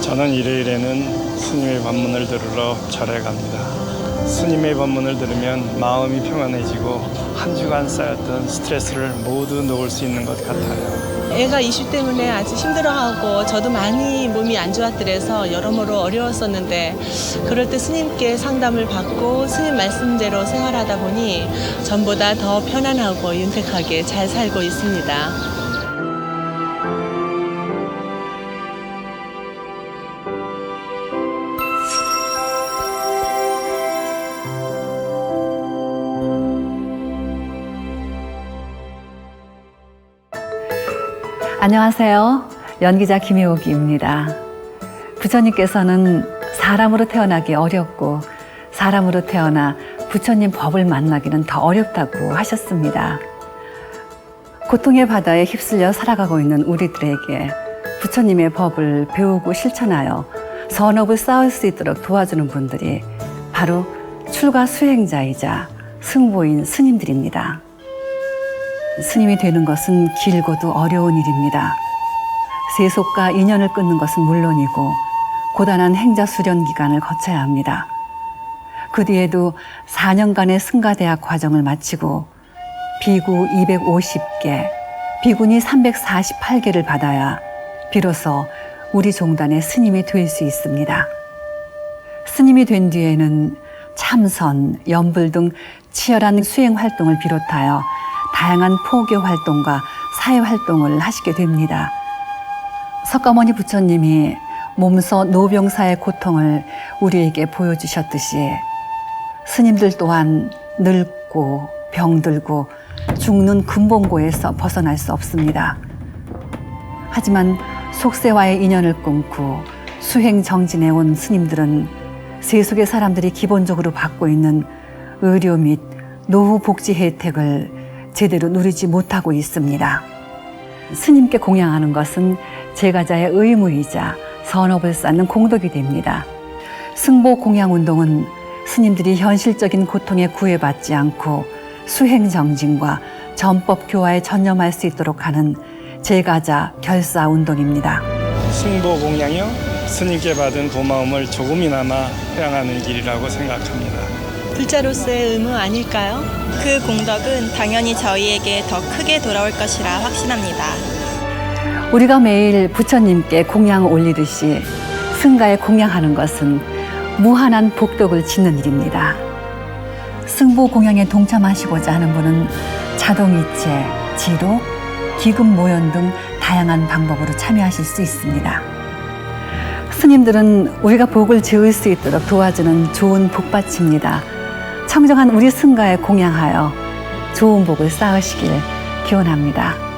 저는 일요일에는 스님의 법문을 들으러 절에 갑니다. 스님의 법문을 들으면 마음이 평안해지고 한 주간 쌓였던 스트레스를 모두 놓을 수 있는 것 같아요. 애가 이슈 때문에 아주 힘들어하고 저도 많이 몸이 안 좋았더래서 여러모로 어려웠었는데 그럴 때 스님께 상담을 받고 스님 말씀대로 생활하다 보니 전보다 더 편안하고 윤택하게 잘 살고 있습니다. 안녕하세요. 연기자 김혜옥입니다. 부처님께서는 사람으로 태어나기 어렵고 사람으로 태어나 부처님 법을 만나기는 더 어렵다고 하셨습니다. 고통의 바다에 휩쓸려 살아가고 있는 우리들에게 부처님의 법을 배우고 실천하여 선업을 쌓을 수 있도록 도와주는 분들이 바로 출가 수행자이자 승보인 스님들입니다. 스님이 되는 것은 길고도 어려운 일입니다. 세속과 인연을 끊는 것은 물론이고 고단한 행자 수련 기간을 거쳐야 합니다. 그 뒤에도 4년간의 승가대학 과정을 마치고 비구 250개, 비구니 348개를 받아야 비로소 우리 종단의 스님이 될 수 있습니다. 스님이 된 뒤에는 참선, 연불 등 치열한 수행 활동을 비롯하여 다양한 포교 활동과 사회 활동을 하시게 됩니다. 석가모니 부처님이 몸소 노병사의 고통을 우리에게 보여주셨듯이 스님들 또한 늙고 병들고 죽는 근본고에서 벗어날 수 없습니다. 하지만 속세와의 인연을 끊고 수행 정진해 온 스님들은 세속의 사람들이 기본적으로 받고 있는 의료 및 노후 복지 혜택을 제대로 누리지 못하고 있습니다. 스님께 공양하는 것은 제가자의 의무이자 선업을 쌓는 공덕이 됩니다. 승보 공양 운동은 스님들이 현실적인 고통에 구애받지 않고 수행 정진과 전법 교화에 전념할 수 있도록 하는 제가자 결사 운동입니다. 승보 공양이요? 스님께 받은 고마움을 조금이나마 회양하는 길이라고 생각합니다. 불자로서의 의무 아닐까요? 그 공덕은 당연히 저희에게 더 크게 돌아올 것이라 확신합니다. 우리가 매일 부처님께 공양을 올리듯이 승가에 공양하는 것은 무한한 복덕을 짓는 일입니다. 승보 공양에 동참하시고자 하는 분은 자동이체, 지도, 기금 모연 등 다양한 방법으로 참여하실 수 있습니다. 스님들은 우리가 복을 지을 수 있도록 도와주는 좋은 복받칩니다. 청정한 우리 승가에 공양하여 좋은 복을 쌓으시길 기원합니다.